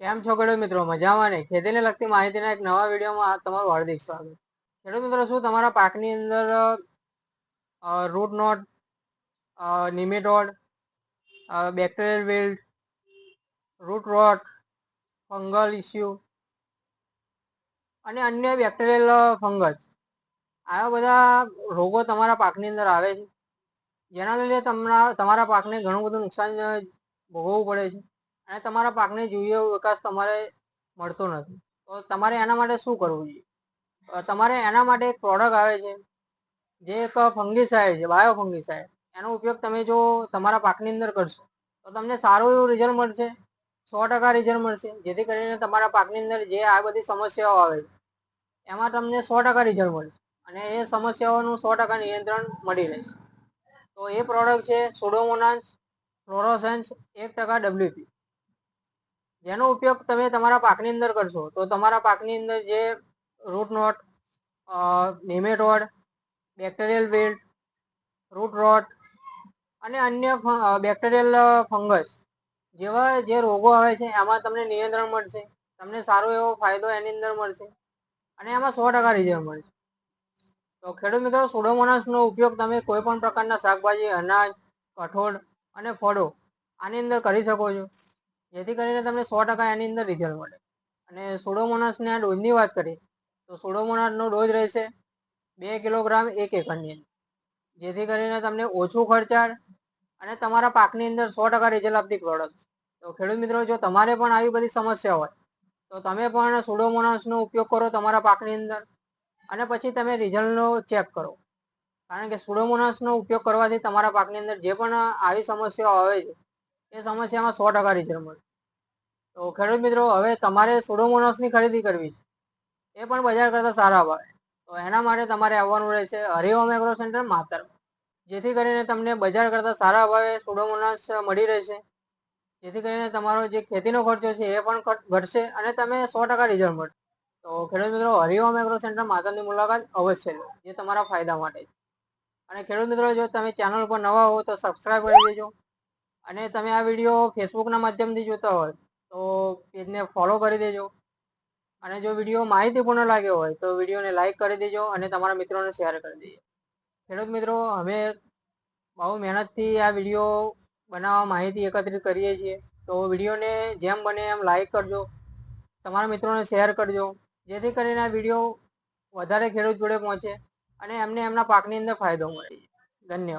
કેમ છો ખેડૂત મિત્રો? મજામાં ને? ખેતીને લગતી માહિતીના એક નવા વિડીયોમાં તમારું હાર્દિક સ્વાગત. ખેડૂત મિત્રો, શું તમારા પાકની અંદર root knot nematode bacterial wilt root rot fungal issue અને અન્ય બેક્ટેરિયલ ફંગસ આવા બધા રોગો તમારા પાકની અંદર આવે છે. જેના લીધે તમારા તમારા પાકને ઘણું બધું નુકસાન ભોગવવું પડે છે. અને તમારા પાકને જોઈએ વિકાસ તમારે મળતો નથી. તો તમારે એના માટે શું કરવું જોઈએ? તમારે એના માટે એક પ્રોડક્ટ આવે છે, જે એક ફંગીસાઇડ છે બાયો ફંગીસાઇડ એનો ઉપયોગ તમે જો તમારા પાકની અંદર કરશો, તો તમને સારું એવું રિઝલ્ટ મળશે, સો ટકા રિઝલ્ટ મળશે. જેથી કરીને તમારા પાકની અંદર જે આ બધી સમસ્યાઓ આવે છે, એમાં તમને સો ટકા રિઝલ્ટ મળશે અને એ સમસ્યાઓનું સો ટકા નિયંત્રણ મળી રહેશે. તો એ પ્રોડક્ટ છે સોડોમોનાસ ફ્લોરોસેન્સ એક ટકા ડબ્લ્યુપી જેનો ઉપયોગ તમે તમારા પાકની અંદર કરશો, તો તમારા પાકની અંદર જે root knot nematode bacterial wilt root rot અને અન્ય બેક્ટેરિયલ ફંગસ જેવા જે રોગો આવે છે, એમાં તમને નિયંત્રણ મળશે, તમને સારો એવો ફાયદો એની અંદર મળશે અને એમાં સો ટકા રિઝલ્ટ મળશે. તો ખેડૂત મિત્રો સુડોમોનાસનો ઉપયોગ તમે કોઈ પણ પ્રકારના શાકભાજી, અનાજ, કઠોળ અને ફળો આની અંદર કરી શકો છો. જેથી કરીને તમને સો ટકા એની અંદર રિઝલ્ટ મળે. અને સુડોમોનાસની ડોઝની વાત કરીએ, તો સોડોમોનાસનો ડોઝ રહેશે બે કિલોગ્રામ એક એકરની અંદર. જેથી કરીને તમને ઓછું ખર્ચાળ અને તમારા પાકની અંદર સો ટકા રિઝલ્ટ આપતી પ્રોડક્ટ તો ખેડૂત મિત્રો, જો તમારે પણ આવી બધી સમસ્યા હોય, તો તમે પણ સુડોમોનાસનો ઉપયોગ કરો તમારા પાકની અંદર અને પછી તમે રિઝલ્ટનો ચેક કરો. કારણ કે સુડોમોનાસનો ઉપયોગ કરવાથી તમારા પાકની અંદર જે પણ આવી સમસ્યાઓ આવે છે એ સમસ્યામાં સો ટકા રિઝલ્ટ મળે તો ખેડૂત મિત્રો, હવે તમારે સુડોમોનાસની ખરીદી કરવી છે. એ પણ બજાર કરતાં સારા ભાવે. તો એના માટે તમારે આવવાનું રહેશે હરિઓમ એગ્રો સેન્ટર માતર. જેથી કરીને તમને બજાર કરતાં સારા ભાવે સુડોમોનાસ મળી રહેશે. જેથી કરીને તમારો જે ખેતીનો ખર્ચો છે એ પણ ઘટશે અને તમે સો ટકા રિઝલ્ટ મળશે. તો ખેડૂત મિત્રો હરિઓમ એગ્રો સેન્ટર માતરની મુલાકાત અવશ્ય લો. જે તમારા ફાયદા માટે છે. અને ખેડૂત મિત્રો, જો તમે ચેનલ પર નવા હો તો સબસ્ક્રાઈબ કરી દેજો. અને તમે આ વીડિયો ફેસબુકના માધ્યમથી જોતા હોય, તો પેજને ફોલો કરી દેજો. અને જો વીડિયો માહિતીપૂર્ણ લાગ્યો હોય, તો વિડીયોને લાઇક કરી દેજો અને તમારા મિત્રોને શેર કરી દેજો. ખેડૂત મિત્રો, અમે બહુ મહેનતથી આ વીડિયો બનાવવા માહિતી એકત્રિત કરીએ છીએ. તો વિડીયોને જેમ બને એમ લાઇક કરજો. તમારા મિત્રોને શેર કરજો. જેથી કરીને આ વીડિયો વધારે ખેડૂત જોડે પહોંચે અને એમને એમના પાકની અંદર ફાયદો મળે. ધન્યવાદ.